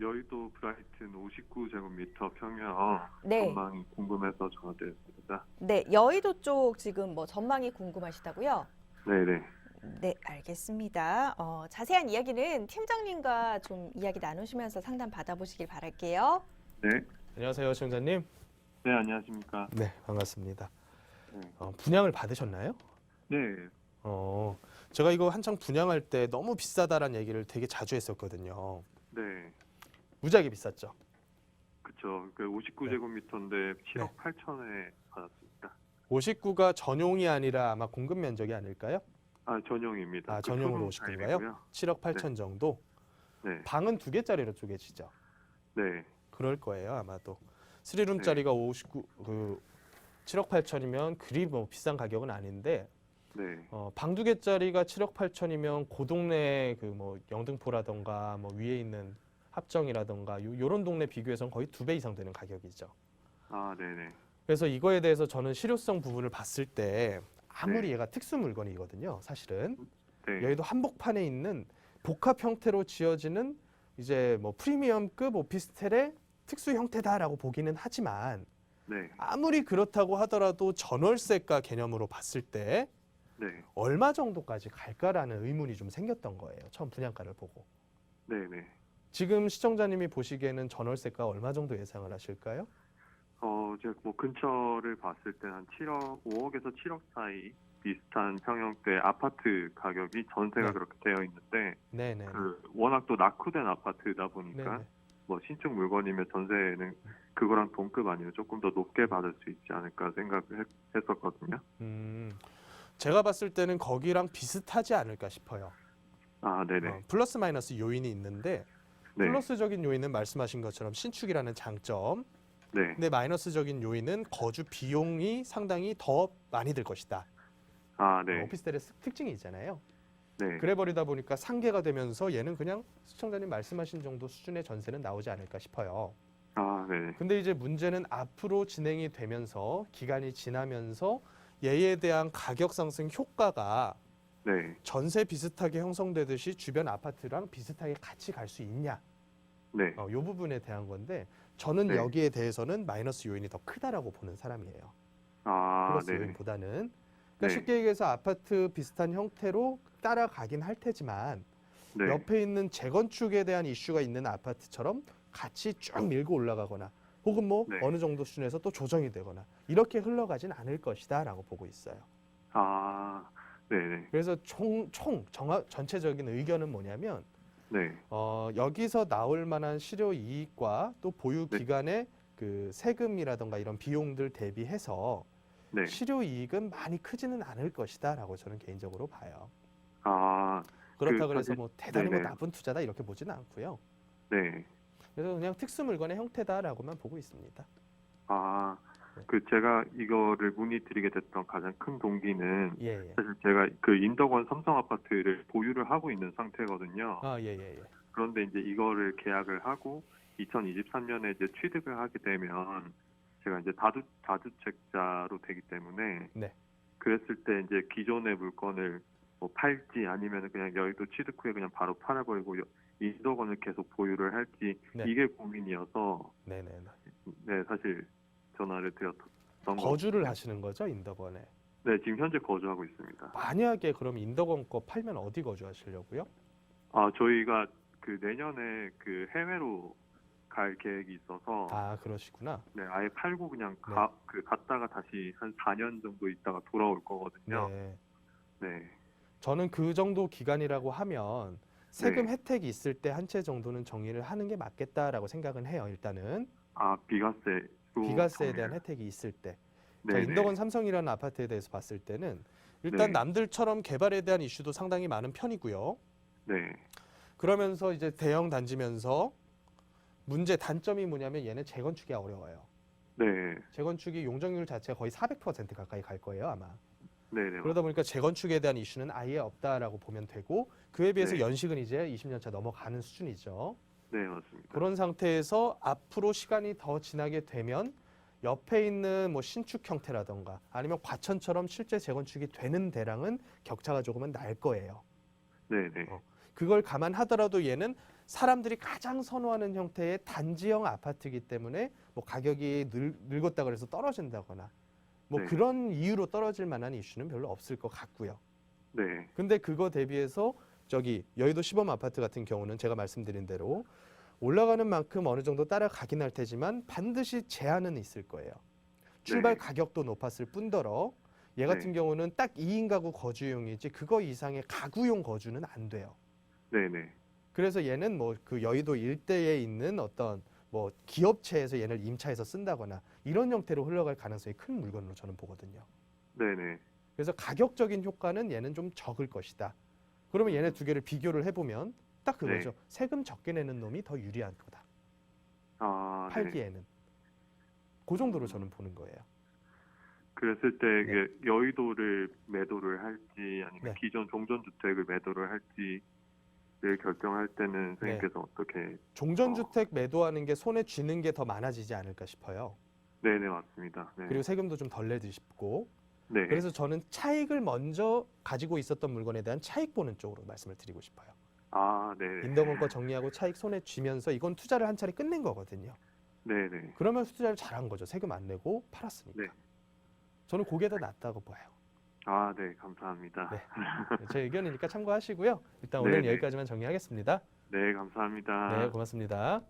여의도 브라이튼 59제곱미터 평형 네. 전망이 궁금해서 전화드렸습니다. 네, 여의도 쪽 지금 뭐 전망이 궁금하시다고요? 네네. 네, 알겠습니다. 어, 자세한 이야기는 팀장님과 좀 이야기 나누시면서 상담 받아보시길 바랄게요. 네. 안녕하세요, 시청자님. 네, 안녕하십니까. 네, 반갑습니다. 네. 어, 분양을 받으셨나요? 네. 어, 제가 이거 한창 분양할 때 너무 비싸다라는 얘기를 되게 자주 했었거든요. 네. 무지하게 비쌌죠. 그쵸. 그 59제곱미터인데 7억 네. 8천에 받았습니다. 59가 전용이 아니라 아마 공급 면적이 아닐까요? 아, 전용입니다. 아, 그 전용으로 59인가요? 타입이고요. 7억 8천 정도. 네. 방은 두 개짜리로 쪼개지죠. 네. 그럴 거예요, 아마도. 3룸짜리가 59, 그 7억 8천이면 그리 뭐 비싼 가격은 아닌데 네. 어, 방 두 개짜리가 7억 8천이면 고동네 그 뭐 영등포라던가 뭐 위에 있는 합정이라던가 요, 요런 동네 비교해서는 거의 두 배 이상 되는 가격이죠. 아, 네네. 그래서 이거에 대해서 저는 실효성 부분을 봤을 때 아무리 네. 얘가 특수 물건이거든요. 사실은 네. 여의도 한복판에 있는 복합 형태로 지어지는 이제 뭐 프리미엄급 오피스텔의 특수 형태다라고 보기는 하지만 네. 아무리 그렇다고 하더라도 전월세가 개념으로 봤을 때 네. 얼마 정도까지 갈까라는 의문이 좀 생겼던 거예요. 처음 분양가를 보고. 네네. 지금 시청자님이 보시기에는 전월세가 얼마 정도 예상을 하실까요? 어, 제가 뭐 근처를 봤을 때 한 7억, 5억에서 7억 사이 비슷한 평형대 아파트 가격이 전세가 네. 그렇게 되어 있는데 네네. 그 워낙 또 낙후된 아파트다 보니까 네네. 뭐 신축 물건이면 전세는 그거랑 동급 아니면 조금 더 높게 받을 수 있지 않을까 생각을 했, 했었거든요. 음, 제가 봤을 때는 거기랑 비슷하지 않을까 싶어요. 아, 네네. 어, 플러스 마이너스 요인이 있는데 네. 플러스적인 요인은 말씀하신 것처럼 신축이라는 장점. 네. 근데 마이너스적인 요인은 거주 비용이 상당히 더 많이 들 것이다. 아, 어, 네. 오피스텔의 스- 특징이 있잖아요. 네. 그래 버리다 보니까 상계가 되면서 얘는 그냥 시청자님 말씀하신 정도 수준의 전세는 나오지 않을까 싶어요. 아, 네. 근데 이제 문제는 앞으로 진행이 되면서 기간이 지나면서 얘에 대한 가격 상승 효과가 네. 전세 비슷하게 형성되듯이 주변 아파트랑 비슷하게 같이 갈 수 있냐? 네. 어, 요 부분에 대한 건데 저는 네. 여기에 대해서는 마이너스 요인이 더 크다라고 보는 사람이에요. 아, 플러스 네. 요인보다는. 그러니까 네. 쉽게 얘기해서 아파트 비슷한 형태로 따라가긴 할 테지만 네. 옆에 있는 재건축에 대한 이슈가 있는 아파트처럼 같이 쭉 밀고 올라가거나 혹은 뭐 네. 어느 정도 수준에서 또 조정이 되거나 이렇게 흘러가진 않을 것이다라고 보고 있어요. 아, 네네. 그래서 총, 총 전체적인 의견은 뭐냐면 네. 어, 여기서 나올 만한 실효 이익과 또 보유 네. 기간의 그 세금이라던가 이런 비용들 대비해서 네. 실효 이익은 많이 크지는 않을 것이다라고 저는 개인적으로 봐요. 아, 그렇다 그 그래서 사실- 뭐 대단히 뭐 네네. 나쁜 투자다 이렇게 보지는 않고요. 네. 그래서 그냥 특수 물건의 형태다라고만 보고 있습니다. 아, 네. 그 제가 이거를 문의드리게 됐던 가장 큰 동기는 예, 예. 사실 제가 그 인덕원 삼성 아파트를 보유를 하고 있는 상태거든요. 아, 예, 예, 예. 그런데 이제 이거를 계약을 하고 2023년에 이제 취득을 하게 되면 제가 이제 다주 다주택자로 되기 때문에 네. 그랬을 때 이제 기존의 물건을 뭐 팔지 아니면 그냥 여의도 취득 후에 그냥 바로 팔아버리고 여- 인덕원을 계속 보유를 할지 네. 이게 고민이어서 네, 네, 네. 네 사실 전화를 드렸던 거. 거주를 하시는 거죠, 인덕원에. 네 지금 현재 거주하고 있습니다. 만약에 그럼 인덕원 거 팔면 어디 거주하시려고요? 아 저희가 그 내년에 그 해외로 갈 계획이 있어서 아, 그러시구나. 네 아예 팔고 그냥 네. 가, 그 갔다가 다시 한 4년 정도 있다가 돌아올 거거든요. 네. 네. 저는 그 정도 기간이라고 하면 세금 네. 혜택이 있을 때 한 채 정도는 정리를 하는 게 맞겠다라고 생각은 해요. 일단은 아 비과세. 비과세에 대한 혜택이 있을 때. 자, 네. 인덕원 삼성이라는 아파트에 대해서 봤을 때는 일단 네. 남들처럼 개발에 대한 이슈도 상당히 많은 편이고요. 네. 그러면서 이제 대형 단지면서 문제 단점이 뭐냐면 얘는 재건축이 어려워요. 네. 재건축이 용적률 자체가 거의 400% 가까이 갈 거예요, 아마. 네. 네. 그러다 보니까 재건축에 대한 이슈는 아예 없다라고 보면 되고 그에 비해서 네. 연식은 이제 20년 차 넘어가는 수준이죠. 네 맞습니다. 그런 상태에서 앞으로 시간이 더 지나게 되면 옆에 있는 뭐 신축 형태라던가 아니면 과천처럼 실제 재건축이 되는 대랑은 격차가 조금은 날 거예요. 네. 네. 어. 그걸 감안하더라도 얘는 사람들이 가장 선호하는 형태의 단지형 아파트이기 때문에 뭐 가격이 늘, 늙었다 그래서 떨어진다거나 뭐 네. 그런 이유로 떨어질 만한 이슈는 별로 없을 것 같고요. 네, 근데 그거 대비해서 저기 여의도 시범 아파트 같은 경우는 제가 말씀드린 대로 올라가는 만큼 어느 정도 따라가긴 할 테지만 반드시 제한은 있을 거예요. 출발 네. 가격도 높았을 뿐더러 얘 같은 네. 경우는 딱 2인 가구 거주용이지 그거 이상의 가구용 거주는 안 돼요. 네, 네, 그래서 얘는 뭐 그 여의도 일대에 있는 어떤 뭐 기업체에서 얘를 임차해서 쓴다거나 이런 형태로 흘러갈 가능성이 큰 물건으로 저는 보거든요. 네, 네, 그래서 가격적인 효과는 얘는 좀 적을 것이다. 그러면 얘네 두 개를 비교를 해보면 딱 그거죠. 네. 세금 적게 내는 놈이 더 유리한 거다. 아, 네. 팔기에는. 그 정도로 저는 보는 거예요. 그랬을 때 네. 이게 여의도를 매도를 할지 아니면 네. 기존 종전주택을 매도를 할지 를 결정할 때는 선생님께서 어떻게? 종전주택 매도하는 게 손에 쥐는 게 더 많아지지 않을까 싶어요. 네, 네, 맞습니다. 네, 그리고 세금도 좀 덜 내고 싶고. 네, 그래서 저는 차익을 먼저 가지고 있었던 물건에 대한 차익 보는 쪽으로 말씀을 드리고 싶어요. 아, 네, 인덕원 거 정리하고 차익 손에 쥐면서 이건 투자를 한 차례 끝낸 거거든요. 네, 네, 그러면 투자를 잘한 거죠. 세금 안 내고 팔았으니까. 네. 저는 그게 더 낫다고 봐요. 아, 네, 감사합니다. 네. 제 의견이니까 참고하시고요. 일단 네, 오늘 네. 여기까지만 정리하겠습니다. 네, 감사합니다. 네, 고맙습니다.